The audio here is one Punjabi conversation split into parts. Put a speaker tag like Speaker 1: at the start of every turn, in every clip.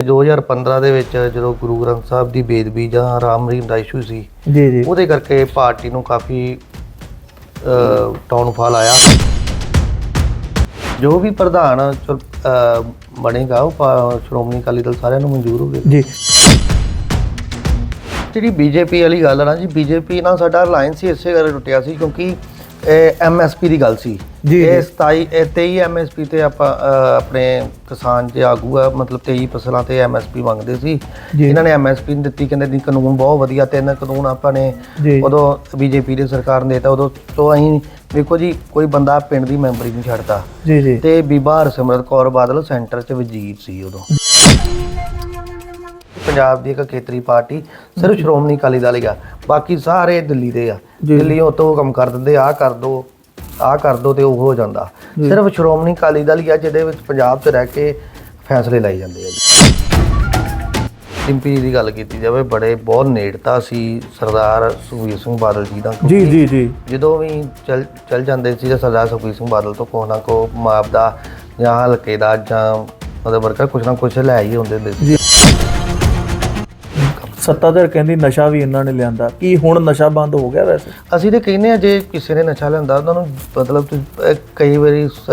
Speaker 1: 2015 ਦੇ ਵਿੱਚ ਜਦੋਂ ਗੁਰੂ ਗ੍ਰੰਥ ਸਾਹਿਬ ਦੀ ਬੇਦਬੀ ਜਾਂ ਰਾਮ ਰਹੀਮ ਦਾ ਇਸ਼ੂ ਸੀ
Speaker 2: ਜੀ ਜੀ।
Speaker 1: ਉਹਦੇ ਕਰਕੇ ਪਾਰਟੀ ਨੂੰ ਕਾਫੀ ਡਾਊਨਫਾਲ ਆਇਆ। ਜੋ ਵੀ ਪ੍ਰਧਾਨ ਬਣੇਗਾ ਉਹ ਸ਼੍ਰੋਮਣੀ ਅਕਾਲੀ ਦਲ ਸਾਰਿਆਂ ਨੂੰ ਮਨਜ਼ੂਰ ਹੋਵੇ
Speaker 2: ਜੀ।
Speaker 1: ਜਿਹੜੀ ਬੀਜੇਪੀ ਵਾਲੀ ਗੱਲ ਆ ਨਾ ਜੀ ਬੀਜੇਪੀ ਨਾਲ ਸਾਡਾ ਅਲਾਈਅੰਸ ਹੀ ਇਸੇ ਕਰਕੇ ਟੁੱਟਿਆ ਸੀ ਕਿਉਂਕਿ ਐਮਐਸਪੀ ਦੀ ਗੱਲ ਸੀ
Speaker 2: ਜੀ, ਜੀ।
Speaker 1: ਇਹ 27 ਇਹ 23 ਐਮਐਸਪੀ ਤੇ ਆਪਾਂ ਆਪਣੇ ਕਿਸਾਨ ਜੇ ਆਗੂ ਆ ਮਤਲਬ 23 ਫਸਲਾਂ ਤੇ ਐਮਐਸਪੀ ਮੰਗਦੇ ਸੀ
Speaker 2: ਜੀ।
Speaker 1: ਇਹਨਾਂ ਨੇ ਐਮਐਸਪੀ ਨਹੀਂ ਦਿੱਤੀ ਕਹਿੰਦੇ ਨਹੀਂ ਕਾਨੂੰਨ ਬਹੁਤ ਵਧੀਆ ਤਿੰਨ ਕਾਨੂੰਨ ਆਪਾਂ ਨੇ
Speaker 2: ਜੀ।
Speaker 1: ਉਦੋਂ ਬੀਜੇਪੀ ਦੀ ਸਰਕਾਰ ਨੇ ਦਿੱਤਾ ਉਦੋਂ ਤੋਂ ਅਸੀਂ ਵੇਖੋ ਜੀ ਕੋਈ ਬੰਦਾ ਪਿੰਡ ਦੀ ਮੈਂਬਰੀ ਨਹੀਂ ਛੱਡਦਾ
Speaker 2: ਜੀ ਜੀ
Speaker 1: ਤੇ ਬੀਬਾ ਹਰਸਿਮਰਤ ਕੌਰ ਬਾਦਲ ਸੈਂਟਰ 'ਚ ਵਜ਼ੀਰ ਸੀ ਉਦੋਂ ਪੰਜਾਬ ਦੀ ਇੱਕ ਖੇਤਰੀ ਪਾਰਟੀ ਸਿਰਫ ਸ਼੍ਰੋਮਣੀ ਅਕਾਲੀ ਦਲ ਹੀ ਆ। ਬਾਕੀ ਸਾਰੇ ਦਿੱਲੀ ਦੇ ਆ। ਦਿੱਲੀ ਉਹ ਤੋਂ ਕੰਮ ਕਰ ਦਿੰਦੇ ਆ ਕਰ ਦੋ ਆ ਕਰ ਦੋ ਤੇ ਉਹ ਹੋ ਜਾਂਦਾ। ਸਿਰਫ ਸ਼੍ਰੋਮਣੀ ਅਕਾਲੀ ਦਲ ਹੀ ਆ ਜਿਹਦੇ ਵਿੱਚ ਪੰਜਾਬ 'ਚ ਰਹਿ ਕੇ ਫੈਸਲੇ ਲਏ ਜਾਂਦੇ ਆ ਜੀ। ਡਿੰਪੀ ਦੀ ਗੱਲ ਕੀਤੀ ਜਾਵੇ ਬੜੇ ਬਹੁਤ ਨੇੜਤਾ ਸੀ ਸਰਦਾਰ ਸੁਖਬੀਰ ਸਿੰਘ ਬਾਦਲ ਜੀ ਦਾ
Speaker 2: ਜੀ ਜੀ ਜੀ।
Speaker 1: ਜਦੋਂ ਵੀ ਚਲ ਚਲ ਜਾਂਦੇ ਸੀ ਸਰਦਾਰ ਸੁਖਬੀਰ ਸਿੰਘ ਬਾਦਲ ਤੋਂ ਨਾ ਕੋ ਮਾਪ ਦਾ ਜਾਂ ਹਲਕੇ ਦਾ ਜਾਂ ਮਤਲਬ ਵਰਕਰ ਕੁਛ ਨਾ ਕੁਛ ਲੈ ਹੀ ਹੁੰਦੇ ਹੁੰਦੇ ਸੀ।
Speaker 2: ਸੱਤਾਧਰ ਕਹਿੰਦੀ ਨਸ਼ਾ ਵੀ ਇਹਨਾਂ ਨੇ ਲਿਆਂਦਾ। ਕੀ ਹੁਣ ਨਸ਼ਾ ਬੰਦ ਹੋ ਗਿਆ ਵੈਸੇ?
Speaker 1: ਅਸੀਂ ਤੇ ਕਹਿੰਦੇ ਆ ਜੇ ਕਿਸੇ ਨੇ ਨਸ਼ਾ ਲੈਂਦਾ ਉਹਨਾਂ ਨੂੰ ਮਤਲਬ ਤੁਸੀਂ, ਅਹ, ਕਈ ਵਾਰੀ ਸ-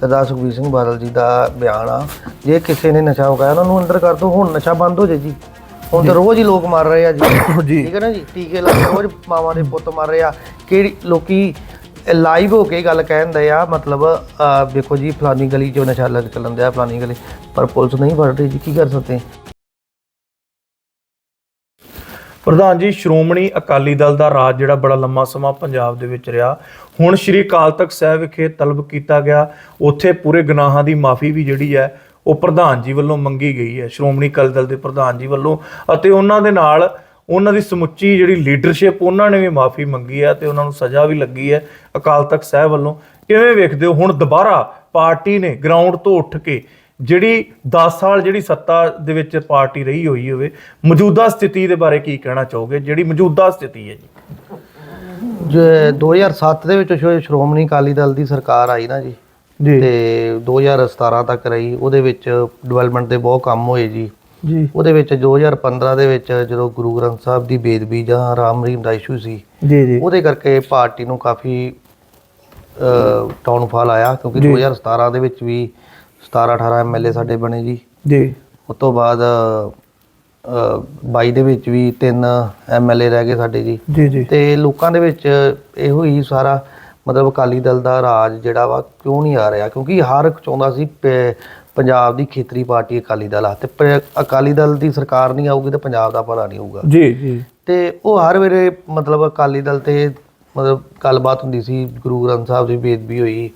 Speaker 1: ਸਰਦਾਰ ਸੁਖਬੀਰ ਸਿੰਘ ਬਾਦਲ ਜੀ ਦਾ ਬਿਆਨ ਆ ਜੇ ਕਿਸੇ ਨੇ ਨਸ਼ਾ ਉਗਾਇਆ ਉਹਨਾਂ ਨੂੰ ਅੰਦਰ ਕਰ ਦੋ ਹੁਣ ਨਸ਼ਾ ਬੰਦ ਹੋ ਜੇ ਜੀ। ਹੁਣ ਤਾਂ ਰੋਜ਼ ਹੀ ਲੋਕ ਮਰ ਰਹੇ ਆ ਜੀ।
Speaker 2: ਜੀ।
Speaker 1: ਠੀਕ ਹੈ ਨਾ ਜੀ? ਟੀਕੇ ਲਾ ਕੇ ਰੋਜ਼ ਮਾਵਾਂ ਦੇ ਪੁੱਤ ਮਰ ਰਹੇ ਆ। ਕਿਹੜੀ ਲੋਕੀ ਲਾਈਵ ਹੋ ਕੇ ਗੱਲ ਕਹਿੰਦੇ ਆ ਮਤਲਬ ਅਹ, ਦੇਖੋ ਜੀ ਫਲਾਨੀ ਗਲੀ 'ਚ ਨਸ਼ਾ ਲੱਗ ਚੱਲਣ ਦਿਆ ਫਲਾਨੀ ਗਲੀ। ਪਰ ਪੁਲਿਸ ਨਹੀਂ ਫੜ ਰਹੀ ਜੀ ਕੀ ਕਰ ਸਕਦੇ?
Speaker 2: ਪ੍ਰਧਾਨ ਜੀ, ਸ਼੍ਰੋਮਣੀ ਅਕਾਲੀ ਦਲ ਦਾ ਰਾਜ ਜਿਹੜਾ ਬੜਾ ਲੰਮਾ ਸਮਾਂ ਪੰਜਾਬ ਦੇ ਵਿੱਚ ਰਿਹਾ। ਹੁਣ ਸ਼੍ਰੀ ਅਕਾਲ ਤਖਤ ਸਾਹਿਬ ਵਿਖੇ ਤਲਬ ਕੀਤਾ ਗਿਆ। ਉੱਥੇ ਪੂਰੇ ਗੁਨਾਹਾਂ ਦੀ ਮਾਫੀ ਵੀ ਜਿਹੜੀ ਹੈ, ਉਹ ਪ੍ਰਧਾਨ ਜੀ ਵੱਲੋਂ ਮੰਗੀ ਗਈ ਹੈ। ਸ਼੍ਰੋਮਣੀ ਅਕਾਲੀ ਦਲ ਦੇ ਪ੍ਰਧਾਨ ਜੀ ਵੱਲੋਂ ਅਤੇ ਉਹਨਾਂ ਦੇ ਨਾਲ ਉਹਨਾਂ ਦੀ ਸਮੁੱਚੀ ਜਿਹੜੀ ਲੀਡਰਸ਼ਿਪ ਉਹਨਾਂ ਨੇ ਵੀ ਮਾਫੀ ਮੰਗੀ ਹੈ ਤੇ ਉਹਨਾਂ ਨੂੰ ਸਜ਼ਾ ਵੀ ਲੱਗੀ ਹੈ। ਅਕਾਲ ਤਖਤ ਸਾਹਿਬ ਵੱਲੋਂ ਕਿਵੇਂ ਵੇਖਦੇ ਹੋ? ਹੁਣ ਦੁਬਾਰਾ ਪਾਰਟੀ ਨੇ ਗਰਾਊਂਡ ਤੋਂ ਉੱਠ ਕੇ ਜਿਹੜੀ 10 ਸਾਲ ਜਿਹੜੀ ਸੱਤਾ ਦੇ ਵਿੱਚ ਪਾਰਟੀ ਰਹੀ ਹੋਈ ਹੋਵੇ ਮੌਜੂਦਾ ਸਥਿਤੀ ਦੇ ਬਾਰੇ ਕੀ ਕਹਿਣਾ ਚਾਹੋਗੇ? ਜਿਹੜੀ ਮੌਜੂਦਾ ਸਥਿਤੀ ਹੈ ਜੀ।
Speaker 1: ਜੇ 2007 ਦੇ ਵਿੱਚ ਸ਼੍ਰੋ- ਸ਼੍ਰੋਮਣੀ ਅਕਾਲੀ ਦਲ ਦੀ ਸਰਕਾਰ ਆਈ ਨਾ ਜੀ ਤੇ 2017 ਤੱਕ ਰਹੀ ਉਹਦੇ ਵਿੱਚ ਡਿਵੈਲਪਮੈਂਟ ਦੇ ਬਹੁਤ ਕੰਮ ਹੋਏ ਜੀ।
Speaker 2: ਜੀ।
Speaker 1: ਉਹਦੇ ਵਿੱਚ 2015 ਦੇ ਵਿੱਚ ਜਦੋਂ ਗੁਰੂ ਗ੍ਰੰਥ ਸਾਹਿਬ ਦੀ ਬੇਦਬੀ ਜਾਂ ਰਾਮ ਰਹੀਮ ਦਾ ਇਸ਼ੂ ਸੀ
Speaker 2: ਜੀ ਜੀ।
Speaker 1: ਉਹਦੇ ਕਰਕੇ ਪਾਰਟੀ ਨੂੰ ਕਾਫੀ ਡਾਊਨਫਾਲ ਆਇਆ ਕਿਉਂਕਿ
Speaker 2: ਜੀ।
Speaker 1: 2017 ਦੇ ਵਿੱਚ ਵੀ 17 18 ਐਮਐਲਏ ਸਾਡੇ ਬਣੇ ਜੀ।
Speaker 2: ਜੀ।
Speaker 1: ਉਸ ਤੋਂ ਬਾਅਦ ਅ, 22 ਦੇ ਵਿੱਚ ਵੀ ਤਿੰਨ ਐਮਐਲਏ ਰਹਿ ਗਏ ਸਾਡੇ ਜੀ।
Speaker 2: ਜੀ ਜੀ।
Speaker 1: ਤੇ ਲੋਕਾਂ ਦੇ ਵਿੱਚ ਇਹੋ ਹੀ ਸਾਰਾ ਮਤਲਬ ਅਕਾਲੀ ਦਲ ਦਾ ਰਾਜ ਜਿਹੜਾ ਵਾ ਕਿਉਂ ਨਹੀਂ ਆ ਰਿਹਾ? ਕਿਉਂਕਿ ਹਰ ਇੱਕ ਚਾਹੁੰਦਾ ਸੀ ਪ- ਪੰਜਾਬ ਦੀ ਖੇਤਰੀ ਪਾਰਟੀ ਅਕਾਲੀ ਦਲ ਆ। ਤੇ ਪ- ਅਕਾਲੀ ਦਲ ਦੀ ਸਰਕਾਰ ਨਹੀਂ ਆਊਗੀ ਤੇ ਪੰਜਾਬ ਦਾ ਭਲਾ ਨਹੀਂ ਹੋਊਗਾ।
Speaker 2: ਜੀ ਜੀ।
Speaker 1: ਤੇ ਉਹ ਹਰ ਵੇਲੇ ਮਤਲਬ ਅਕਾਲੀ ਦਲ ਤੇ ਮਤਲਬ ਗੱਲਬਾਤ ਹੁੰਦੀ ਸੀ। ਗੁਰੂ ਗ੍ਰੰਥ ਸਾਹਿਬ ਦੀ ਬੇਦਬੀ ਹੋਈ।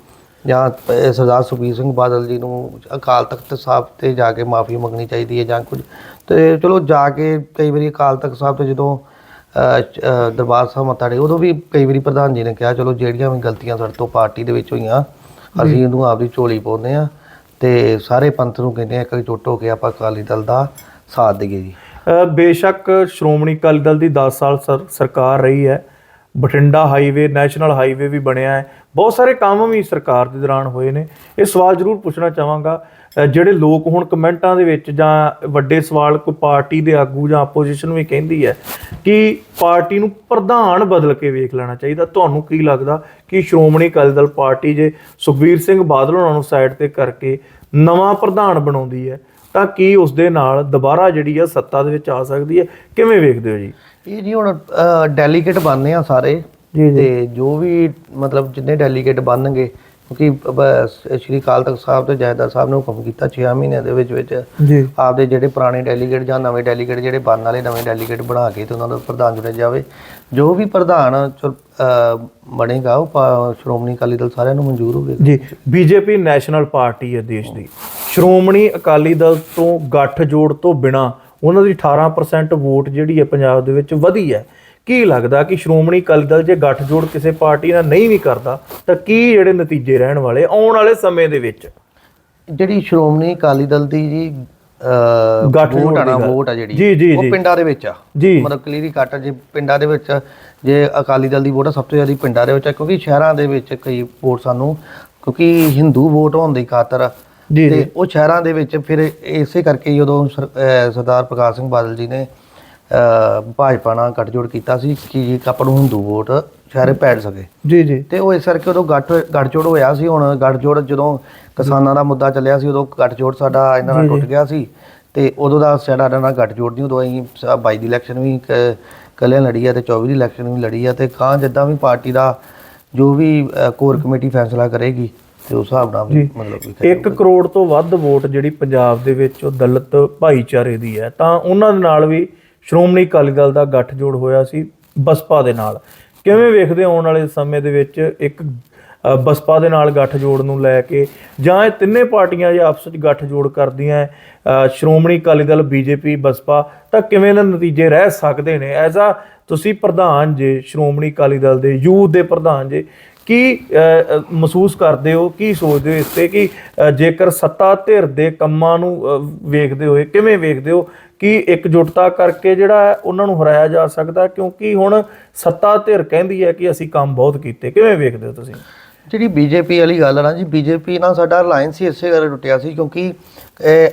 Speaker 1: ਜਾਂ ਪ- ਸਰਦਾਰ ਸੁਖਬੀਰ ਸਿੰਘ ਬਾਦਲ ਜੀ ਨੂੰ ਅਕਾਲ ਤਖਤ ਸਾਹਿਬ ਤੇ ਜਾ ਕੇ ਮਾਫੀ ਮੰਗਣੀ ਚਾਹੀਦੀ ਹੈ ਜਾਂ ਕੁਝ। ਤੇ ਚਲੋ ਜਾ ਕੇ ਕਈ ਵਾਰੀ ਅਕਾਲ ਤਖਤ ਸਾਹਿਬ ਤੇ ਜਦੋਂ ਅ, ਚ- ਅ, ਦਰਬਾਰ ਸਾਹਿਬ ਮੱਥਾ ਟੇਕ ਉਦੋਂ ਵੀ ਕਈ ਵਾਰੀ ਪ੍ਰਧਾਨ ਜੀ ਨੇ ਕਿਹਾ ਚਲੋ ਜਿਹੜੀਆਂ ਵੀ ਗਲਤੀਆਂ ਸਾਡੇ ਤੋਂ ਪਾਰਟੀ ਦੇ ਵਿੱਚ ਹੋਈਆਂ ਅਸੀਂ ਇਹਨੂੰ ਆਪਦੀ ਝੋਲੀ ਪਾਉਂਦੇ ਆ ਤੇ ਸਾਰੇ ਪੰਥ ਨੂੰ ਕਹਿੰਦੇ ਆ ਇੱਕ ਜੁੱਟ ਹੋ ਕੇ ਆਪਾਂ ਅਕਾਲੀ ਦਲ ਦਾ ਸਾਥ ਦਈਏ ਜੀ।
Speaker 2: ਅ, ਬੇਸ਼ੱਕ ਸ਼੍ਰੋਮਣੀ ਅਕਾਲੀ ਦਲ ਦੀ 10 ਸਾਲ ਸਰ- ਸਰਕਾਰ ਰਹੀ ਹੈ। ਬਠਿੰਡਾ ਹਾਈਵੇ, ਨੈਸ਼ਨਲ ਹਾਈਵੇ ਵੀ ਬਣਿਆ ਹੈ। ਬਹੁਤ ਸਾਰੇ ਕੰਮ ਵੀ ਸਰਕਾਰ ਦੇ ਦੌਰਾਨ ਹੋਏ ਨੇ। ਇਹ ਸਵਾਲ ਜ਼ਰੂਰ ਪੁੱਛਣਾ ਚਾਹਾਂਗਾ ਜਿਹੜੇ ਲੋਕ ਹੁਣ ਕਮੈਂਟਾਂ ਦੇ ਵਿੱਚ ਜਾਂ ਵੱਡੇ ਸਵਾਲ ਕੋਈ ਪਾਰਟੀ ਦੇ ਆਗੂ ਜਾਂ ਆਪੋਜੀਸ਼ਨ ਵੀ ਕਹਿੰਦੀ ਹੈ ਕਿ ਪਾਰਟੀ ਨੂੰ ਪ੍ਰਧਾਨ ਬਦਲ ਕੇ ਵੇਖ ਲੈਣਾ ਚਾਹੀਦਾ। ਤੁਹਾਨੂੰ ਕੀ ਲੱਗਦਾ ਕਿ ਸ਼੍ਰੋਮਣੀ ਅਕਾਲੀ ਦਲ ਪਾਰਟੀ ਜੇ ਸੁਖਬੀਰ ਸਿੰਘ ਬਾਦਲ ਉਹਨਾਂ ਨੂੰ ਸਾਈਡ ਤੇ ਕਰਕੇ ਨਵਾਂ ਪ੍ਰਧਾਨ ਬਣਾਉਂਦੀ ਹੈ, ਤਾਂ ਕੀ ਉਸ ਦੇ ਨਾਲ ਦੁਬਾਰਾ ਜਿਹੜੀ ਆ ਸੱਤਾ ਦੇ ਵਿੱਚ ਆ ਸਕਦੀ ਹੈ? ਕਿਵੇਂ ਵੇਖਦੇ ਹੋ ਜੀ?
Speaker 1: ਇਹ ਜੀ ਹੁਣ ਡੈਲੀਗੇਟ ਬਣਨੇ ਆ ਸਾਰੇ।
Speaker 2: ਜੀ
Speaker 1: ਤੇ ਜੋ ਵੀ ਮਤਲਬ ਜਿੰਨੇ ਡੈਲੀਗੇਟ ਬਣਨਗੇ ਕਿਉਂਕਿ ਬ- ਸ਼੍ਰੀ ਅਕਾਲ ਤਖਤ ਸਾਹਿਬ ਤੇ ਜਾਇਦਾਦ ਸਾਹਿਬ ਨੇ ਹੁਕਮ ਕੀਤਾ 6 ਮਹੀਨਿਆਂ ਦੇ ਵਿੱਚ ਵਿੱਚ
Speaker 2: ਜੀ।
Speaker 1: ਆਪਦੇ ਜਿਹੜੇ ਪੁਰਾਣੇ ਡੈਲੀਗੇਟ ਜਾਂ ਨਵੇਂ ਡੈਲੀਗੇਟ ਜਿਹੜੇ ਬਣਨ ਵਾਲੇ ਨਵੇਂ ਡੈਲੀਗੇਟ ਬਣਾ ਕੇ ਤੇ ਉਹਨਾਂ ਦਾ ਪ੍ਰਧਾਨ ਚੁਣਿਆ ਜਾਵੇ। ਜੋ ਵੀ ਪ੍ਰਧਾਨ ਅਹ, ਬਣੇਗਾ ਉਹ ਪਾ- ਸ਼੍ਰੋਮਣੀ ਅਕਾਲੀ ਦਲ ਸਾਰਿਆਂ ਨੂੰ ਮਨਜ਼ੂਰ ਹੋਵੇਗਾ।
Speaker 2: ਜੀ। ਬੀਜੇਪੀ ਨੈਸ਼ਨਲ ਪਾਰਟੀ ਹੈ ਦੇਸ਼ ਦੀ। ਸ਼੍ਰੋਮਣੀ ਅਕਾਲੀ ਦਲ ਤੋਂ ਗੱਠ ਜੋੜ ਤੋਂ ਬਿਨਾ ਉਹਨਾਂ ਦੀ 18% ਵੋਟ ਜਿਹੜੀ ਹੈ ਪੰਜਾਬ ਦੇ ਵਿੱਚ ਵਧੀ ਹੈ ਕੀ ਲੱਗਦਾ ਕਿ ਸ਼੍ਰੋਮਣੀ ਅਕਾਲੀ ਦਲ ਜੇ ਗੱਠ ਜੋੜ ਕਿਸੇ ਪਾਰਟੀ ਨਾਲ ਨਹੀਂ ਵੀ ਕਰਦਾ ਤਾਂ ਕੀ ਜਿਹੜੇ ਨਤੀਜੇ ਰਹਿਣ ਵਾਲੇ ਆਉਣ ਵਾਲੇ ਸਮੇਂ ਦੇ ਵਿੱਚ
Speaker 1: ਜਿਹੜੀ ਸ਼੍ਰੋਮਣੀ ਅਕਾਲੀ ਦਲ ਦੀ ਜੀ ਵੋਟ
Speaker 2: ਜੋੜ
Speaker 1: ਆ ਨਾ
Speaker 2: ਦੀ ਗੱਲ।
Speaker 1: ਵੋਟ ਆ ਜਿਹੜੀ ਉਹ। ਪਿੰਡਾਂ ਦੇ ਵਿੱਚ ਆ
Speaker 2: ਜੀ
Speaker 1: ਮਤਲਬ ਕਲੀਅਰੀ ਕੱਟ ਜੇ ਪਿੰਡਾਂ ਦੇ ਵਿੱਚ ਜੇ ਅਕਾਲੀ ਦਲ ਦੀ ਵੋਟ ਸਭ ਤੋਂ ਜ਼ਿਆਦਾ ਪਿੰਡਾਂ ਦੇ ਵਿੱਚ ਆ ਕਿਉਂਕਿ ਸ਼ਹਿਰਾਂ ਦੇ ਵਿੱਚ ਕਈ ਵੋਟ ਸਾਨੂੰ ਕਿਉਂਕਿ ਹਿੰਦੂ ਵੋਟ ਹੋਣ ਦੀ ਖਾਤਰ ਤੇ
Speaker 2: ਜੀ।
Speaker 1: ਉਹ ਸ਼ਹਿਰਾਂ ਦੇ ਵਿੱਚ ਫਿਰ ਇਸੇ ਕਰਕੇ ਅਹ ਸਰਦਾਰ ਪ੍ਰਕਾਸ਼ ਸਿੰਘ ਬਾਦਲ ਜੀ ਨੇ ਭਾਜਪਾ ਨਾਲ ਗੱਠਜੋੜ ਕੀਤਾ ਸੀ ਕਿ ਆਪਾਂ ਨੂੰ ਹਿੰਦੂ ਵੋਟ ਸ਼ਹਿਰੇ ਪੈੜ ਸਕੇ।
Speaker 2: ਜੀ ਜੀ।
Speaker 1: ਤੇ ਉਹ ਇਸ ਕਰਕੇ ਉਦੋਂ ਗੱਠ ਗੱਠਜੋੜ ਹੋਇਆ ਸੀ। ਹੁਣ ਗੱਠਜੋੜ ਜਦੋਂ ਕਿਸਾਨਾਂ ਦਾ ਮੁੱਦਾ ਚੱਲਿਆ ਸੀ ਉਦੋਂ ਗੱਠਜੋੜ ਸਾਡਾ ਇਹਨਾਂ ਨਾਲ ਟੁੱਟ ਗਿਆ ਸੀ। ਤੇ ਉਦੋਂ ਦਾ ਸਾਡਾ ਇਹਨਾਂ ਨਾਲ ਗੱਠਜੋੜ ਨਹੀਂ ਉਦੋਂ ਅਸੀਂ 22 ਦੀ ਇਲੈਕਸ਼ਨ ਵੀ ਕ- ਇਕੱਲਿਆਂ ਲੜੀ ਆ ਤੇ 24 ਦੀ ਇਲੈਕਸ਼ਨ ਵੀ ਲੜੀ ਆ ਤੇ ਕਾਂ ਜਿੱਦਾਂ ਵੀ ਪਾਰਟੀ ਦਾ ਜੋ ਵੀ ਕੋਰ ਕਮੇਟੀ ਫੈਸਲਾ ਕਰੇਗੀ ਤੇ ਉਸ ਹਿਸਾਬ ਨਾਲ ਮਤਲਬ ਵੀ
Speaker 2: 1 ਕਰੋੜ ਤੋਂ ਵੱਧ ਵੋਟ ਜਿਹੜੀ ਪੰਜਾਬ ਦੇ ਵਿੱਚ ਉਹ ਦਲਿਤ ਭਾਈਚਾਰੇ ਦੀ ਹੈ। ਤਾਂ ਉਹਨਾਂ ਦੇ ਨਾਲ ਵੀ ਸ਼੍ਰੋਮਣੀ ਅਕਾਲੀ ਦਲ ਦਾ ਗੱਠਜੋੜ ਹੋਇਆ ਸੀ ਬਸਪਾ ਦੇ ਨਾਲ। ਕਿਵੇਂ ਵੇਖਦੇ ਹੋ ਆਉਣ ਵਾਲੇ ਸਮੇਂ ਦੇ ਵਿੱਚ ਇੱਕ ਅ, ਬਸਪਾ ਦੇ ਨਾਲ ਗੱਠਜੋੜ ਨੂੰ ਲੈ ਕੇ? ਜਾਂ ਇਹ ਤਿੰਨੇ ਪਾਰਟੀਆਂ ਜੇ ਆਪਸ ਵਿੱਚ ਗੱਠਜੋੜ ਕਰਦੀਆਂ ਹੈ, ਅ, ਸ਼੍ਰੋਮਣੀ ਅਕਾਲੀ ਦਲ ਬੀਜੇਪੀ ਬਸਪਾ ਤਾਂ ਕਿਵੇਂ ਦੇ ਨਤੀਜੇ ਰਹਿ ਸਕਦੇ ਨੇ? ਐਜ਼ ਆ ਤੁਸੀਂ ਪ੍ਰਧਾਨ ਜੇ ਸ਼੍ਰੋਮਣੀ ਅਕਾਲੀ ਦਲ ਦੇ ਯੂਥ ਦੇ ਪ੍ਰਧਾਨ ਜੇ ਕੀ ਮਹਿਸੂਸ ਕਰਦੇ ਹੋ? ਕੀ ਸੋਚਦੇ ਹੋ ਇਸ ਤੇ? ਕਿ ਜੇਕਰ ਸੱਤਾ ਧਿਰ ਦੇ ਕੰਮਾਂ ਨੂੰ ਵੇਖਦੇ ਹੋਏ ਕਿਵੇਂ ਵੇਖਦੇ ਹੋ? ਕਿ ਇਕਜੁੱਟਤਾ ਕਰਕੇ ਜਿਹੜਾ ਉਹਨਾਂ ਨੂੰ ਹਰਾਇਆ ਜਾ ਸਕਦਾ? ਕਿਉਂਕਿ ਹੁਣ ਸੱਤਾ ਧਿਰ ਕਹਿੰਦੀ ਹੈ ਕਿ ਅਸੀਂ ਕੰਮ ਬਹੁਤ ਕੀਤੇ। ਕਿਵੇਂ ਵੇਖਦੇ ਹੋ ਤੁਸੀਂ?
Speaker 1: ਜਿਹੜੀ ਬੀਜੇਪੀ ਵਾਲੀ ਗੱਲ ਆ ਨਾ ਜੀ, ਬੀਜੇਪੀ ਨਾਲ ਸਾਡਾ ਅਲਾਈਅੰਸ ਹੀ ਇਸੇ ਕਰਕੇ ਟੁੱਟਿਆ ਸੀ ਕਿਉਂਕਿ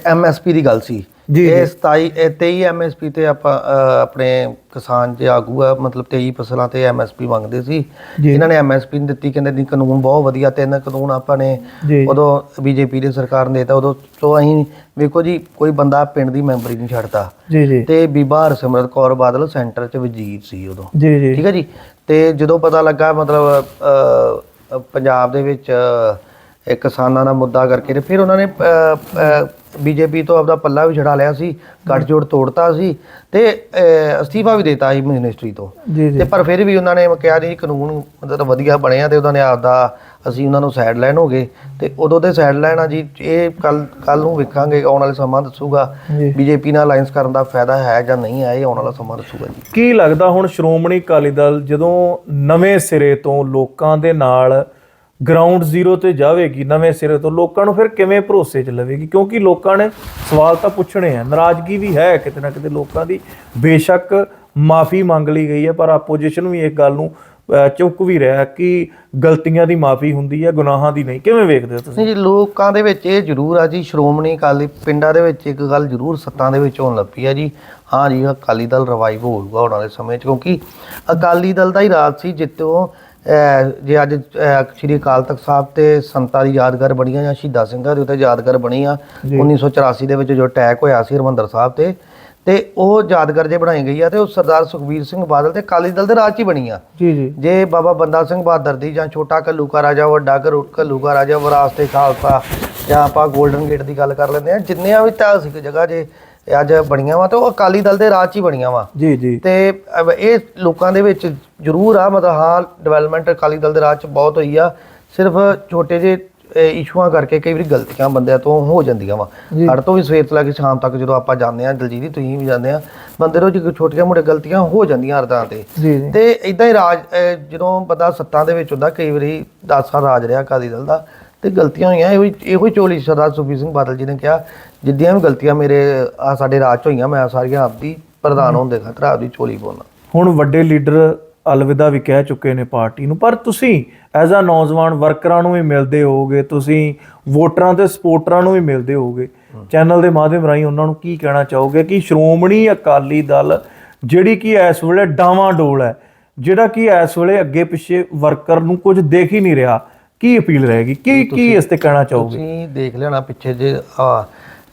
Speaker 1: ਐਮਐਸਪੀ ਦੀ ਗੱਲ ਸੀ।
Speaker 2: ਜੀ,
Speaker 1: ਇਹ 27 ਇਹ 23 ਐਮਐਸਪੀ ਤੇ ਆਪਾਂ ਆਪਣੇ ਕਿਸਾਨ ਜੇ ਆਗੂ ਆ ਮਤਲਬ 23 ਫਸਲਾਂ ਤੇ ਐਮਐਸਪੀ ਮੰਗਦੇ ਸੀ।
Speaker 2: ਜੀ।
Speaker 1: ਇਹਨਾਂ ਨੇ ਐਮਐਸਪੀ ਨਹੀਂ ਦਿੱਤੀ ਕਹਿੰਦੇ ਨਹੀਂ ਕਾਨੂੰਨ ਬਹੁਤ ਵਧੀਆ ਤਿੰਨ ਕਾਨੂੰਨ ਆਪਾਂ ਨੇ
Speaker 2: ਜੀ।
Speaker 1: ਉਦੋਂ ਬੀਜੇਪੀ ਦੀ ਸਰਕਾਰ ਨੇ ਦਿੱਤਾ ਉਦੋਂ ਤੋਂ ਅਸੀਂ ਵੇਖੋ ਜੀ ਕੋਈ ਬੰਦਾ ਪਿੰਡ ਦੀ ਮੈਂਬਰੀ ਨਹੀਂ ਛੱਡਦਾ।
Speaker 2: ਜੀ ਜੀ।
Speaker 1: ਤੇ ਬੀਬਾ ਹਰਸਿਮਰਤ ਕੌਰ ਬਾਦਲ ਸੈਂਟਰ 'ਚ ਵਜ਼ੀਰ ਸੀ ਉਦੋਂ।
Speaker 2: ਜੀ ਜੀ।
Speaker 1: ਠੀਕ ਹੈ ਜੀ? ਤੇ ਜਦੋਂ ਪਤਾ ਲੱਗਾ ਮਤਲਬ ਅ, ਅ, ਪੰਜਾਬ ਦੇ ਵਿੱਚ ਅ, ਇਹ ਕਿਸਾਨਾਂ ਦਾ ਮੁੱਦਾ ਕਰਕੇ ਤੇ ਫਿਰ ਉਹਨਾਂ ਨੇ ਬੀਜੇਪੀ ਤੋਂ ਆਪਦਾ ਪੱਲਾ ਵੀ ਛਡਾ ਲਿਆ ਸੀ ਗੱਠਜੋੜ ਤੋੜਤਾ ਸੀ ਤੇ ਅਸਤੀਫਾ ਵੀ ਦਿੱਤਾ ਸੀ ਮਿਨਿਸਟਰੀ ਤੋਂ।
Speaker 2: ਜੀ ਜੀ।
Speaker 1: ਤੇ ਪਰ ਫਿਰ ਵੀ ਉਹਨਾਂ ਨੇ ਕਿਹਾ ਜੀ ਕਾਨੂੰਨ ਮਤਲਬ ਵਧੀਆ ਬਣਿਆ ਤੇ ਉਹਨਾਂ ਨੇ ਆਪਦਾ ਅਸੀਂ ਉਹਨਾਂ ਨੂੰ ਸਾਈਡ ਲਾਈਨ ਹੋ ਗਏ। ਤੇ ਉਦੋਂ ਤੇ ਸਾਈਡ ਲਾਈਨ ਆ ਜੀ ਇਹ ਕੱਲ ਕੱਲ ਨੂੰ ਵੇਖਾਂਗੇ ਆਉਣ ਵਾਲੇ ਸਮਾਂ ਦੱਸੂਗਾ
Speaker 2: ਜੀ।
Speaker 1: ਬੀਜੇਪੀ ਨਾਲ ਅਲਾਈਅੰਸ ਕਰਨ ਦਾ ਫਾਇਦਾ ਹੈ ਜਾਂ ਨਹੀਂ ਹੈ ਇਹ ਆਉਣ ਵਾਲਾ ਸਮਾਂ ਦੱਸੂਗਾ ਜੀ।
Speaker 2: ਕੀ ਲੱਗਦਾ ਹੁਣ ਸ਼੍ਰੋਮਣੀ ਅਕਾਲੀ ਦਲ ਜਦੋਂ ਨਵੇਂ ਸਿਰੇ ਤੋਂ ਲੋਕਾਂ ਦੇ ਨਾਲ ਗਰਾਊਂਡ ਜ਼ੀਰੋ ਤੇ ਜਾਵੇਗੀ, ਨਵੇਂ ਸਿਰੇ ਤੋਂ ਲੋਕਾਂ ਨੂੰ ਫਿਰ ਕਿਵੇਂ ਭਰੋਸੇ 'ਚ ਲਵੇਗੀ? ਕਿਉਂਕਿ ਲੋਕਾਂ ਨੇ ਸਵਾਲ ਤਾਂ ਪੁੱਛਣੇ ਆ। ਨਾਰਾਜ਼ਗੀ ਵੀ ਹੈ ਕਿਤੇ ਨਾ ਕਿਤੇ ਲੋਕਾਂ ਦੀ। ਬੇਸ਼ੱਕ ਮਾਫੀ ਮੰਗ ਲਈ ਗਈ ਹੈ, ਪਰ ਆਪੋਜੀਸ਼ਨ ਵੀ ਇਸ ਗੱਲ ਨੂੰ ਚੁੱਕ ਵੀ ਰਿਹਾ ਕਿ ਗਲਤੀਆਂ ਦੀ ਮਾਫੀ ਹੁੰਦੀ ਹੈ, ਗੁਨਾਹਾਂ ਦੀ ਨਹੀਂ। ਕਿਵੇਂ ਵੇਖਦੇ ਹੋ ਤੁਸੀਂ?
Speaker 1: ਜੀ, ਲੋਕਾਂ ਦੇ ਵਿੱਚ ਇਹ ਜ਼ਰੂਰ ਆ ਜੀ, ਸ਼੍ਰੋਮਣੀ ਅਕਾਲੀ ਪਿੰਡਾਂ ਦੇ ਵਿੱਚ ਇੱਕ ਗੱਲ ਜ਼ਰੂਰ ਸੱਤਾਂ ਦੇ ਵਿੱਚ ਹੋਣ ਲੱਗੀ ਆ ਜੀ। ਹਾਂ ਜੀ, ਅਕਾਲੀ ਦਲ ਰਿਵਾਈਵ ਹੋਊਗਾ ਆਉਣ ਵਾਲੇ ਸਮੇਂ 'ਚ, ਕਿਉਂਕਿ ਅਕਾਲੀ ਦਲ ਦਾ ਹੀ ਰਾਜ ਸੀ ਜਿੱਤੋਂ ਜੇ ਅੱਜ ਸ਼੍ਰੀ ਅਕਾਲ ਤਖਤ ਸਾਹਿਬ ਤੇ ਸੰਤਾਂ ਦੀ ਯਾਦਗਾਰ ਬਣੀਆਂ ਜਾਂ ਸ਼ਹੀਦਾਂ ਸਿੰਘਾਂ ਦੇ ਉੱਤੇ ਯਾਦਗਾਰ ਬਣੀ ਆ 1984 ਦੇ ਵਿੱਚ ਜੋ ਅਟੈਕ ਹੋਇਆ ਸੀ ਹਰਮੰਦਰ ਸਾਹਿਬ ਤੇ ਤੇ ਉਹ ਯਾਦਗਾਰ ਜੇ ਬਣਾਈ ਗਈ ਆ ਤੇ ਉਹ ਸਰਦਾਰ ਸੁਖਬੀਰ ਸਿੰਘ ਬਾਦਲ ਤੇ ਅਕਾਲੀ ਦਲ ਦੇ ਰਾਜ 'ਚ ਹੀ ਬਣੀ ਆ।
Speaker 2: ਜੀ ਜੀ।
Speaker 1: ਜੇ ਬਾਬਾ ਬੰਦਾ ਸਿੰਘ ਬਹਾਦਰ ਦੀ ਜਾਂ ਛੋਟਾ ਘੱਲੂਕਾ ਰਾਜਾ ਵੱਡਾ ਘੱਲੂਕਾ ਰਾਜਾ ਵਿਰਾਸਤੇ ਖਾਲਸਾ ਜਾਂ ਆਪਾਂ 골ਡਨ ਗੇਟ ਦੀ ਗੱਲ ਕਰ ਲੈਂਦੇ ਆ ਜਿੰਨੀਆਂ ਵੀ ਇਤਿਹਾਸਿਕ ਜਗ੍ਹਾ ਜੇ ਅੱਜ ਬਣੀਆਂ ਵਾ ਤੇ ਉਹ ਅਕਾਲੀ ਦਲ ਦੇ ਰਾਜ 'ਚ ਹੀ ਬਣੀਆਂ ਵਾ।
Speaker 2: ਜੀ ਜੀ।
Speaker 1: ਤੇ ਇਹ ਲੋਕਾਂ ਦੇ ਵਿੱਚ ਜ਼ਰੂਰ ਆ ਮਤਲਬ ਹਾਂ ਡਿਵੈਲਪਮੈਂਟ ਅਕਾਲੀ ਦਲ ਦੇ ਰਾਜ 'ਚ ਬਹੁਤ ਹੋਈ ਆ। ਸਿਰਫ ਛੋਟੇ ਜਿਹੇ ਇਸ਼ੂਆਂ ਕਰਕੇ ਕਈ ਵਾਰੀ ਗਲਤੀਆਂ ਬੰਦਿਆਂ ਤੋਂ ਹੋ ਜਾਂਦੀਆਂ ਵਾ।
Speaker 2: ਜੀ।
Speaker 1: ਸਾਡੇ ਤੋਂ ਵੀ ਸਵੇਰ ਤੋਂ ਲੈ ਕੇ ਸ਼ਾਮ ਤੱਕ ਜਦੋਂ ਆਪਾਂ ਜਾਂਦੇ ਆ ਦਲਜੀਤ ਜੀ ਤੁਸੀਂ ਵੀ ਜਾਂਦੇ ਆ ਬੰਦੇ ਤੋਂ ਜੇ ਛੋਟੀਆਂ ਮੋਟੀਆਂ ਗਲਤੀਆਂ ਹੋ ਜਾਂਦੀਆਂ ਅਰਦਾਂ ਤੇ।
Speaker 2: ਜੀ ਜੀ।
Speaker 1: ਤੇ ਇਦਾਂ ਹੀ ਰਾਜ ਅਹ ਜਦੋਂ ਬੰਦਾ ਸੱਤਾਂ ਦੇ ਵਿੱਚ ਹੁੰਦਾ ਕਈ ਵਾਰੀ 10 ਸਾਲ ਰਾਜ ਰਿਹਾ ਅਕਾਲੀ ਦਲ ਦਾ ਤੇ ਗਲਤੀਆਂ ਹੋਈਆਂ, ਇਹੋ ਹੀ ਇਹੋ ਹੀ ਚੋਲੀ ਸਰਦਾਰ ਸੁਖਬੀਰ ਸਿੰਘ ਬਾਦਲ ਜੀ ਨੇ ਕਿਹਾ ਜਿੱਦੀਆਂ ਵੀ ਗਲਤੀਆਂ ਮੇਰੇ, ਆ ਸਾਡੇ ਰਾਜ 'ਚ ਹੋਈਆਂ, ਮੈਂ ਸਾਰੀਆਂ ਆਪਦੀ ਪ੍ਰਧਾਨ ਹੋਣ ਦੇ ਖਾਤਰ ਆਪਦੀ ਚੋਲੀ ਪਾਉਣਾ
Speaker 2: ਹੁਣ ਵੱਡੇ ਲੀਡਰ ਅਲਵਿਦਾ ਵੀ ਕਹਿ ਚੁੱਕੇ ਨੇ ਪਾਰਟੀ ਨੂੰ, ਪਰ ਤੁਸੀਂ ਐਜ਼ ਆ ਨੌਜਵਾਨ ਵਰਕਰਾਂ ਨੂੰ ਵੀ ਮਿਲਦੇ ਹੋਗੇ ਤੁਸੀਂ ਵੋਟਰਾਂ ਤੇ ਸਪੋਰਟਰਾਂ ਨੂੰ ਵੀ ਮਿਲਦੇ ਹੋਗੇ ਚੈਨਲ ਦੇ ਮਾਧਿਅਮ ਰਾਹੀਂ ਉਹਨਾਂ ਨੂੰ ਕੀ ਕਹਿਣਾ ਚਾਹੋਗੇ ਕਿ ਸ਼੍ਰੋਮਣੀ ਅਕਾਲੀ ਦਲ ਜਿਹੜੀ ਕਿ ਇਸ ਵੇਲੇ ਡਾਵਾਂ ਡੋਲ ਹੈ, ਜਿਹੜਾ ਕਿ ਇਸ ਵੇਲੇ ਅੱਗੇ ਪਿੱਛੇ ਵਰਕਰ ਨੂੰ ਕੁਝ ਦੇਖ ਹੀ ਨਹੀਂ ਰਿਹਾ ਕੀ ਅਪੀਲ ਰਹੇਗੀ? ਕੀ ਕੀ ਇਸ ਤੇ ਕਹਿਣਾ ਚਾਹੋਗੇ?
Speaker 1: ਤੁਸੀਂ ਦੇਖ ਲੈਣਾ ਪਿੱਛੇ ਜੇ ਆ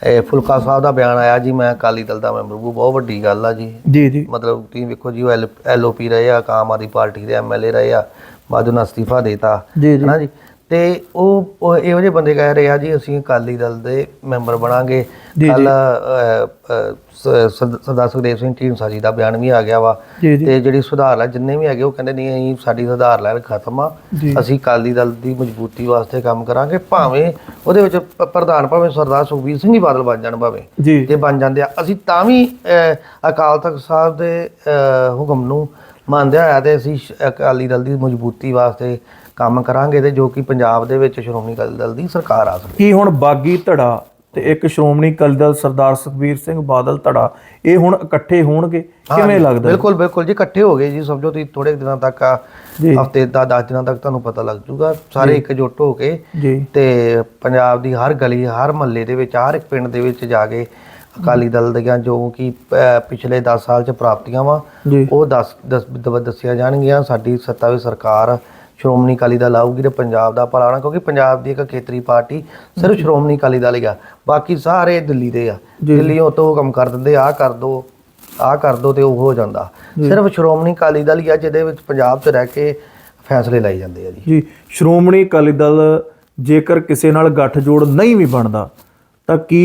Speaker 1: ਇਹ ਫੁਲਕਾ ਸਾਹਿਬ ਦਾ ਬਿਆਨ ਆਇਆ ਜੀ ਮੈਂ ਅਕਾਲੀ ਦਲ ਦਾ ਮੈਂਬਰ ਉਹ ਬਹੁਤ ਵੱਡੀ ਗੱਲ ਆ ਜੀ।
Speaker 2: ਜੀ ਜੀ।
Speaker 1: ਮਤਲਬ ਤੁਸੀਂ ਵੇਖੋ ਜੀ ਉਹ ਐਲਓਪੀ ਰਹੇ ਆ ਆਮ ਆਦਮੀ ਪਾਰਟੀ ਦੇ ਐਮਐਲਏ ਰਹੇ ਆ ਬਾਅਦ ਉਹਨਾਂ ਅਸਤੀਫਾ ਦੇਤਾ
Speaker 2: ਜੀ ਜੀ।
Speaker 1: ਹਨਾ ਜੀ? ਤੇ ਉਹ ਉਹ ਇਹੋ ਜਿਹੇ ਬੰਦੇ ਕਹਿ ਰਹੇ ਆ ਜੀ ਅਸੀਂ ਅਕਾਲੀ ਦਲ ਦੇ ਮੈਂਬਰ ਬਣਾਂਗੇ। ਕੱਲ ਸਰਦਾਰ ਸੁਖਦੇਵ ਸਿੰਘ ਢੀਂਡਸਾ ਜੀ ਦਾ ਬਿਆਨ ਵੀ ਆ ਗਿਆ ਵਾ। ਤੇ ਜਿਹੜੀ ਸੁਧਾਰ ਲੈ ਜਿੰਨੇ ਵੀ ਹੈਗੇ ਉਹ ਕਹਿੰਦੇ ਨਹੀਂ ਅਸੀਂ ਸਾਡੀ ਸੁਧਾਰ ਲੈ ਖਤਮ ਆ। ਅਸੀਂ ਅਕਾਲੀ ਦਲ ਦੀ ਮਜ਼ਬੂਤੀ ਵਾਸਤੇ ਕੰਮ ਕਰਾਂਗੇ ਭਾਵੇਂ ਉਹਦੇ ਵਿੱਚ ਪ੍ਰਧਾਨ ਭਾਵੇਂ ਸਰਦਾਰ ਸੁਖਬੀਰ ਸਿੰਘ ਹੀ ਬਾਦਲ ਬਣ ਜਾਣ ਭਾਵੇਂ।
Speaker 2: ਜੀ।
Speaker 1: ਬਣ ਜਾਂਦੇ ਆ। ਅਸੀਂ ਤਾਂ ਵੀ ਅਕਾਲ ਤਖਤ ਸਾਹਿਬ ਦੇ ਹੁਕਮ ਨੂੰ ਮੰਨਦੇ ਹੋਇਆ ਤੇ ਅਸੀਂ ਅਕਾਲੀ ਦਲ ਦੀ ਮਜ਼ਬੂਤੀ ਵਾਸਤੇ ਕੰਮ ਕਰਾਂਗੇ ਤੇ ਜੋ ਕਿ ਪੰਜਾਬ ਦੇ ਵਿੱਚ ਸ਼੍ਰੋਮਣੀ ਅਕਾਲੀ ਦਲ ਦੀ ਸਰਕਾਰ ਆ ਸਕੇ
Speaker 2: ਕੀ ਹੁਣ ਬਾਗੀ ਧੜਾ ਤੇ ਇੱਕ ਸ਼੍ਰੋਮਣੀ ਅਕਾਲੀ ਦਲ ਸਰਦਾਰ ਸੁਖਬੀਰ ਸਿੰਘ ਬਾਦਲ ਧੜਾ ਇਹ ਹੁਣ ਇਕੱਠੇ ਹੋਣਗੇ? ਕਿਵੇਂ ਲੱਗਦਾ
Speaker 1: ਬਿਲਕੁਲ ਬਿਲਕੁਲ ਜੀ ਇਕੱਠੇ ਹੋ ਗਏ ਜੀ। ਸਮਝੋ ਤੁਸੀਂ ਥੋੜੇ ਦਿਨਾਂ ਤੱਕ। ਹਫ਼ਤੇ ਦਾ 10 ਦਿਨਾਂ ਤੱਕ ਤੁਹਾਨੂੰ ਪਤਾ ਲੱਗ ਜੂਗਾ ਸਾਰੇ ਇਕਜੁੱਟ ਹੋ ਕੇ ਤੇ ਪੰਜਾਬ ਦੀ ਹਰ ਗਲੀ ਹਰ ਮਹੱਲੇ ਦੇ ਵਿੱਚ ਹਰ ਇੱਕ ਪਿੰਡ ਦੇ ਵਿੱਚ ਜਾ ਕੇ ਅਕਾਲੀ ਦਲ ਦੀਆਂ ਜੋ ਕਿ ਪਿਛਲੇ 10 ਸਾਲ ਚ ਪ੍ਰਾਪਤੀਆਂ ਵਾ ਉਹ ਦੱਸ ਦੱਸ ਦ- ਦੱਸੀਆਂ ਜਾਣਗੀਆਂ। ਸਾਡੀ ਸੱਤਾ ਵਿੱਚ ਸਰਕਾਰ ਸ਼੍ਰੋਮਣੀ ਅਕਾਲੀ ਦਲ ਆਊਗੀ ਤੇ ਪੰਜਾਬ ਦਾ ਭਲਾ ਹੋਣਾ ਕਿਉਂਕਿ ਪੰਜਾਬ ਦੀ ਇੱਕ ਖੇਤਰੀ ਪਾਰਟੀ ਸਿਰਫ ਸ਼੍ਰੋਮਣੀ ਅਕਾਲੀ ਦਲ ਹੀ ਆ। ਬਾਕੀ ਸਾਰੇ ਦਿੱਲੀ ਦੇ ਆ। ਦਿੱਲੀੋਂ ਤੋਂ ਕੰਮ ਕਰ ਦਿੰਦੇ ਆ ਕਰ ਦੋ ਆ ਕਰ ਦੋ ਤੇ ਉਹ ਹੋ ਜਾਂਦਾ। ਸਿਰਫ ਸ਼੍ਰੋਮਣੀ ਅਕਾਲੀ ਦਲ ਹੀ ਆ ਜਿਹਦੇ ਵਿੱਚ ਪੰਜਾਬ 'ਚ ਰਹਿ ਕੇ ਫੈਸਲੇ ਲਏ ਜਾਂਦੇ ਆ ਜੀ।
Speaker 2: ਜੀ ਸ਼੍ਰੋਮਣੀ ਅਕਾਲੀ ਦਲ ਜੇਕਰ ਕਿਸੇ ਨਾਲ ਗੱਠਜੋੜ ਨਹੀਂ ਵੀ ਬਣਦਾ ਤਾਂ ਕੀ